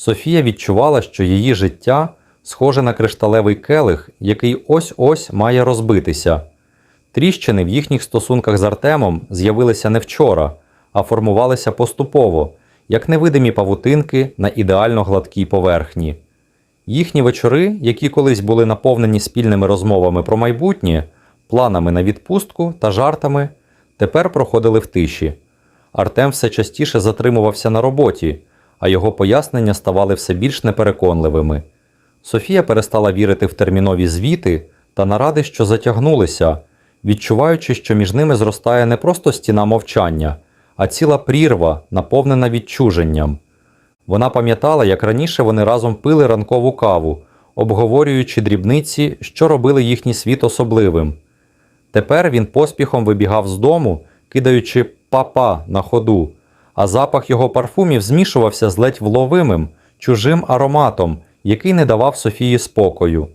Софія відчувала, що її життя схоже на кришталевий келих, який ось-ось має розбитися. Тріщини в їхніх стосунках з Артемом з'явилися не вчора, а формувалися поступово, як невидимі павутинки на ідеально гладкій поверхні. Їхні вечори, які колись були наповнені спільними розмовами про майбутнє, планами на відпустку та жартами, тепер проходили в тиші. Артем все частіше затримувався на роботі, а його пояснення ставали все більш непереконливими. Софія перестала вірити в термінові звіти та наради, що затягнулися, відчуваючи, що між ними зростає не просто стіна мовчання, а ціла прірва, наповнена відчуженням. Вона пам'ятала, як раніше вони разом пили ранкову каву, обговорюючи дрібниці, що робили їхній світ особливим. Тепер він поспіхом вибігав з дому, кидаючи папа на ходу, а запах його парфумів змішувався з ледь вловимим, чужим ароматом, який не давав Софії спокою.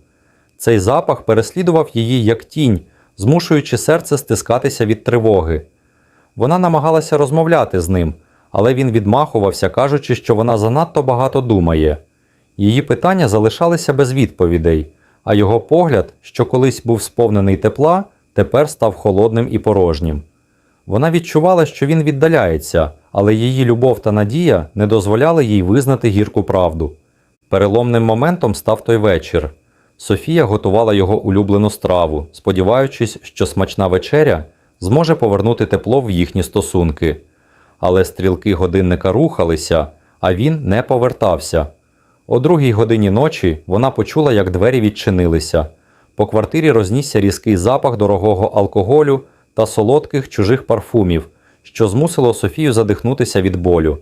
Цей запах переслідував її як тінь, змушуючи серце стискатися від тривоги. Вона намагалася розмовляти з ним, але він відмахувався, кажучи, що вона занадто багато думає. Її питання залишалися без відповідей, а його погляд, що колись був сповнений тепла, тепер став холодним і порожнім. Вона відчувала, що він віддаляється, але її любов та надія не дозволяли їй визнати гірку правду. Переломним моментом став той вечір. Софія готувала його улюблену страву, сподіваючись, що смачна вечеря зможе повернути тепло в їхні стосунки. Але стрілки годинника рухалися, а він не повертався. О другій годині ночі вона почула, як двері відчинилися. По квартирі рознісся різкий запах дорогого алкоголю та солодких чужих парфумів, що змусило Софію задихнутися від болю.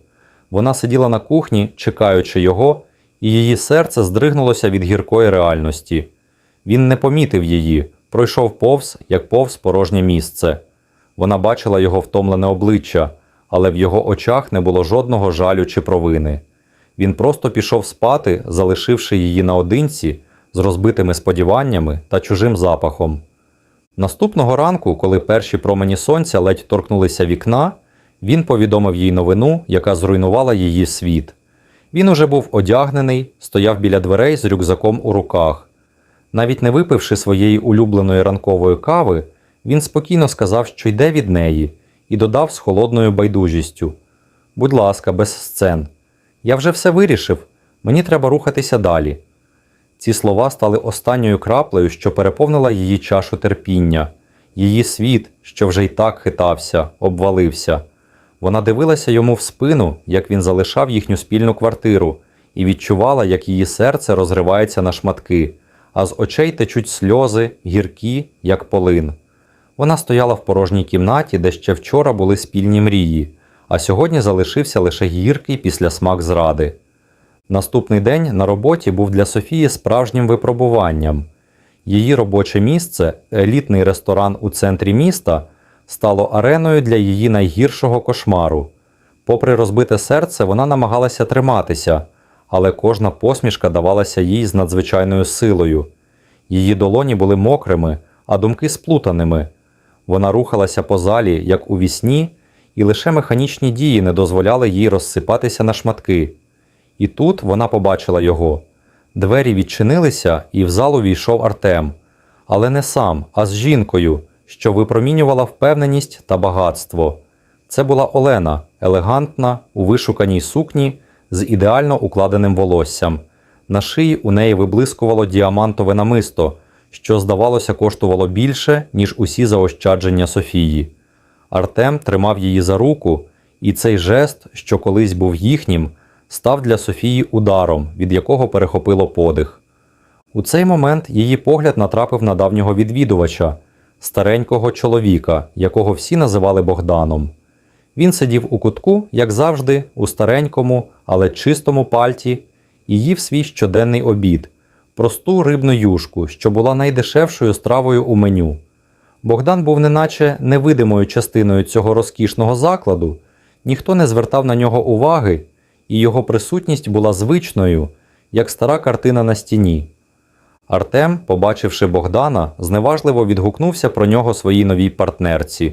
Вона сиділа на кухні, чекаючи його, і її серце здригнулося від гіркої реальності. Він не помітив її, пройшов повз, як повз порожнє місце. Вона бачила його втомлене обличчя, але в його очах не було жодного жалю чи провини. Він просто пішов спати, залишивши її наодинці з розбитими сподіваннями та чужим запахом. Наступного ранку, коли перші промені сонця ледь торкнулися вікна, він повідомив їй новину, яка зруйнувала її світ. Він уже був одягнений, стояв біля дверей з рюкзаком у руках. Навіть не випивши своєї улюбленої ранкової кави, він спокійно сказав, що йде від неї, і додав з холодною байдужістю: Будь ласка, без сцен. Я вже все вирішив, мені треба рухатися далі. Ці слова стали останньою краплею, що переповнила її чашу терпіння, її світ, що вже й так хитався, обвалився. Вона дивилася йому в спину, як він залишав їхню спільну квартиру, і відчувала, як її серце розривається на шматки, а з очей течуть сльози, гіркі, як полин. Вона стояла в порожній кімнаті, де ще вчора були спільні мрії, а сьогодні залишився лише гіркий післясмак зради. Наступний день на роботі був для Софії справжнім випробуванням. Її робоче місце, елітний ресторан у центрі міста, стало ареною для її найгіршого кошмару. Попри розбите серце, вона намагалася триматися, але кожна посмішка давалася їй з надзвичайною силою. Її долоні були мокрими, а думки сплутаними. Вона рухалася по залі, як у вісні, і лише механічні дії не дозволяли їй розсипатися на шматки. І тут вона побачила його. Двері відчинилися, і в залу війшов Артем. Але не сам, а з жінкою, що випромінювала впевненість та багатство. Це була Олена, елегантна, у вишуканій сукні з ідеально укладеним волоссям. На шиї у неї виблискувало діамантове намисто, що, здавалося, коштувало більше, ніж усі заощадження Софії. Артем тримав її за руку, і цей жест, що колись був їхнім, став для Софії ударом, від якого перехопило подих. У цей момент її погляд натрапив на давнього відвідувача, старенького чоловіка, якого всі називали Богданом. Він сидів у кутку, як завжди, у старенькому, але чистому пальті, і їв свій щоденний обід, просту рибну юшку, що була найдешевшою стравою у меню. Богдан був неначе невидимою частиною цього розкішного закладу, ніхто не звертав на нього уваги, і його присутність була звичною, як стара картина на стіні. Артем, побачивши Богдана, зневажливо відгукнувся про нього своїй новій партнерці.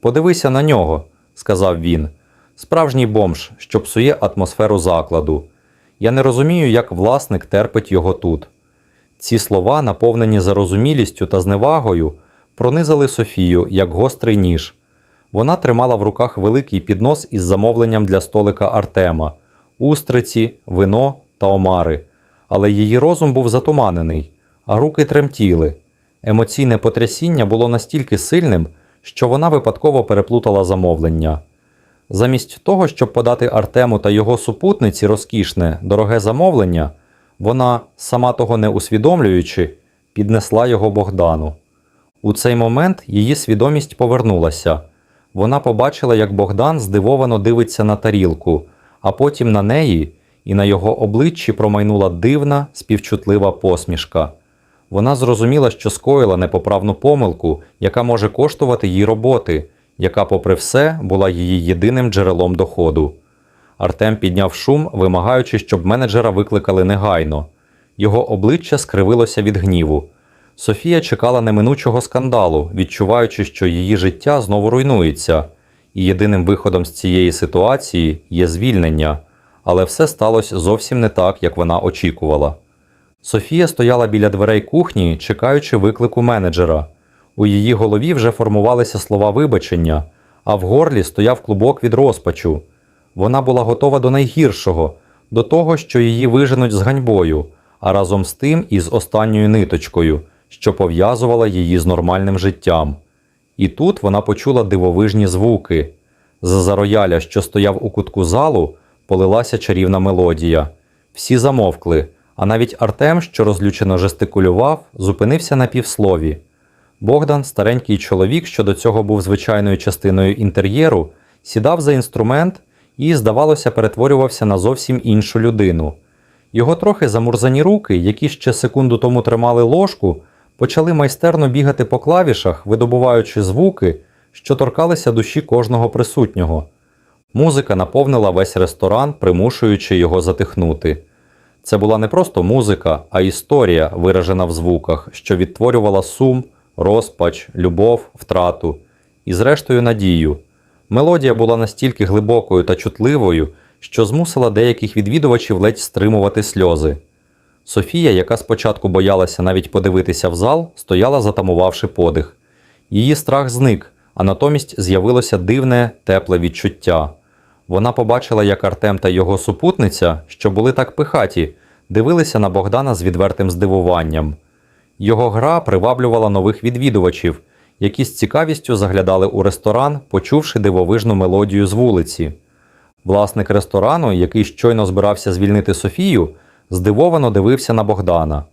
Подивися на нього, сказав він, справжній бомж, що псує атмосферу закладу. Я не розумію, як власник терпить його тут. Ці слова, наповнені зарозумілістю та зневагою, пронизали Софію як гострий ніж. Вона тримала в руках великий піднос із замовленням для столика Артема, устриці, вино та омари. Але її розум був затуманений, а руки тремтіли. Емоційне потрясіння було настільки сильним, що вона випадково переплутала замовлення. Замість того, щоб подати Артему та його супутниці розкішне, дороге замовлення, вона, сама того не усвідомлюючи, піднесла його Богдану. У цей момент її свідомість повернулася. Вона побачила, як Богдан здивовано дивиться на тарілку, а потім на неї, і на його обличчі промайнула дивна, співчутлива посмішка. Вона зрозуміла, що скоїла непоправну помилку, яка може коштувати їй роботи, яка, попри все, була її єдиним джерелом доходу. Артем підняв шум, вимагаючи, щоб менеджера викликали негайно. Його обличчя скривилося від гніву. Софія чекала неминучого скандалу, відчуваючи, що її життя знову руйнується, і єдиним виходом з цієї ситуації є звільнення. Але все сталося зовсім не так, як вона очікувала. Софія стояла біля дверей кухні, чекаючи виклику менеджера. У її голові вже формувалися слова вибачення, а в горлі стояв клубок від розпачу. Вона була готова до найгіршого, до того, що її виженуть з ганьбою, а разом з тим і з останньою ниточкою, що пов'язувала її з нормальним життям. І тут вона почула дивовижні звуки. З-за рояля, що стояв у кутку залу, полилася чарівна мелодія. Всі замовкли, а навіть Артем, що розлючено жестикулював, зупинився на півслові. Богдан, старенький чоловік, що до цього був звичайною частиною інтер'єру, сідав за інструмент і, здавалося, перетворювався на зовсім іншу людину. Його трохи замурзані руки, які ще секунду тому тримали ложку, почали майстерно бігати по клавішах, видобуваючи звуки, що торкалися душі кожного присутнього. Музика наповнила весь ресторан, примушуючи його затихнути. Це була не просто музика, а історія, виражена в звуках, що відтворювала сум, розпач, любов, втрату і, зрештою, надію. Мелодія була настільки глибокою та чутливою, що змусила деяких відвідувачів ледь стримувати сльози. Софія, яка спочатку боялася навіть подивитися в зал, стояла, затамувавши подих. Її страх зник, а натомість з'явилося дивне, тепле відчуття. Вона побачила, як Артем та його супутниця, що були так пихаті, дивилися на Богдана з відвертим здивуванням. Його гра приваблювала нових відвідувачів, які з цікавістю заглядали у ресторан, почувши дивовижну мелодію з вулиці. Власник ресторану, який щойно збирався звільнити Софію, здивовано дивився на Богдана.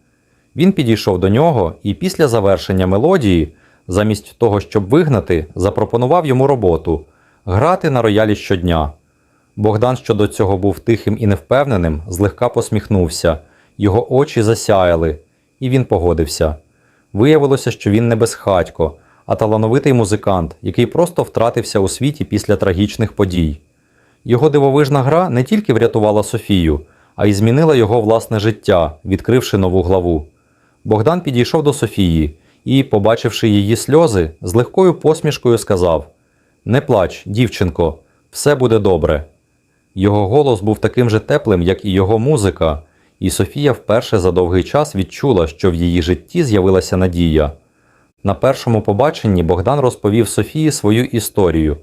Він підійшов до нього і після завершення мелодії, замість того, щоб вигнати, запропонував йому роботу грати на роялі щодня. Богдан, що до цього був тихим і невпевненим, злегка посміхнувся, його очі засяяли, і він погодився. Виявилося, що він не безхатько, а талановитий музикант, який просто втратився у світі після трагічних подій. Його дивовижна гра не тільки врятувала Софію, а й змінила його власне життя, відкривши нову главу. Богдан підійшов до Софії і, побачивши її сльози, з легкою посмішкою сказав: Не плач, дівчинко, все буде добре. Його голос був таким же теплим, як і його музика, і Софія вперше за довгий час відчула, що в її житті з'явилася надія. На першому побаченні Богдан розповів Софії свою історію.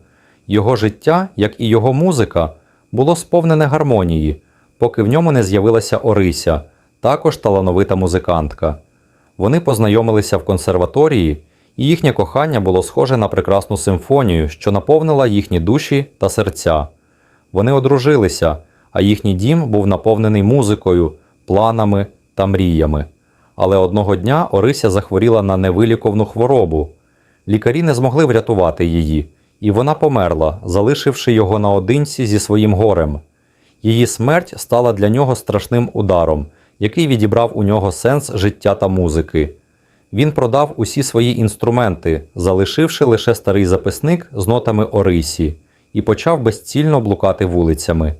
Його життя, як і його музика, було сповнене гармонії, поки в ньому не з'явилася Орися, також талановита музикантка. Вони познайомилися в консерваторії, і їхнє кохання було схоже на прекрасну симфонію, що наповнила їхні душі та серця. Вони одружилися, а їхній дім був наповнений музикою, планами та мріями. Але одного дня Орися захворіла на невиліковну хворобу. Лікарі не змогли врятувати її, і вона померла, залишивши його наодинці зі своїм горем. Її смерть стала для нього страшним ударом, який відібрав у нього сенс життя та музики. Він продав усі свої інструменти, залишивши лише старий записник з нотами Орисі, і почав безцільно блукати вулицями.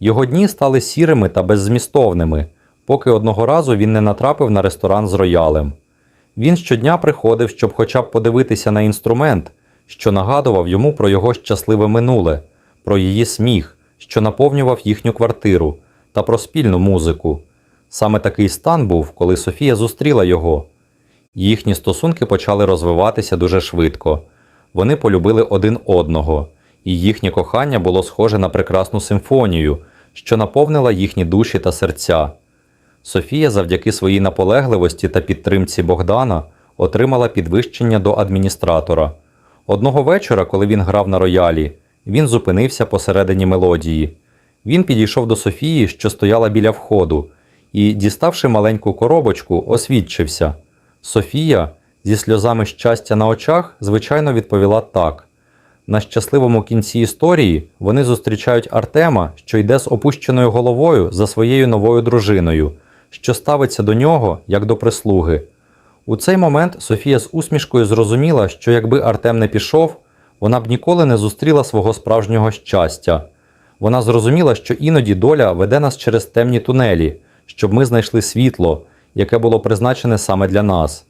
Його дні стали сірими та беззмістовними, поки одного разу він не натрапив на ресторан з роялем. Він щодня приходив, щоб хоча б подивитися на інструмент, що нагадував йому про його щасливе минуле, про її сміх, що наповнював їхню квартиру, та про спільну музику. Саме такий стан був, коли Софія зустріла його. Їхні стосунки почали розвиватися дуже швидко. Вони полюбили один одного, і їхнє кохання було схоже на прекрасну симфонію, що наповнила їхні душі та серця. Софія завдяки своїй наполегливості та підтримці Богдана отримала підвищення до адміністратора. Одного вечора, коли він грав на роялі, він зупинився посередині мелодії. Він підійшов до Софії, що стояла біля входу, і, діставши маленьку коробочку, освідчився. Софія, зі сльозами щастя на очах, звичайно, відповіла так. На щасливому кінці історії вони зустрічають Артема, що йде з опущеною головою за своєю новою дружиною, що ставиться до нього як до прислуги. У цей момент Софія з усмішкою зрозуміла, що якби Артем не пішов, вона б ніколи не зустріла свого справжнього щастя. Вона зрозуміла, що іноді доля веде нас через темні тунелі, щоб ми знайшли світло, яке було призначене саме для нас.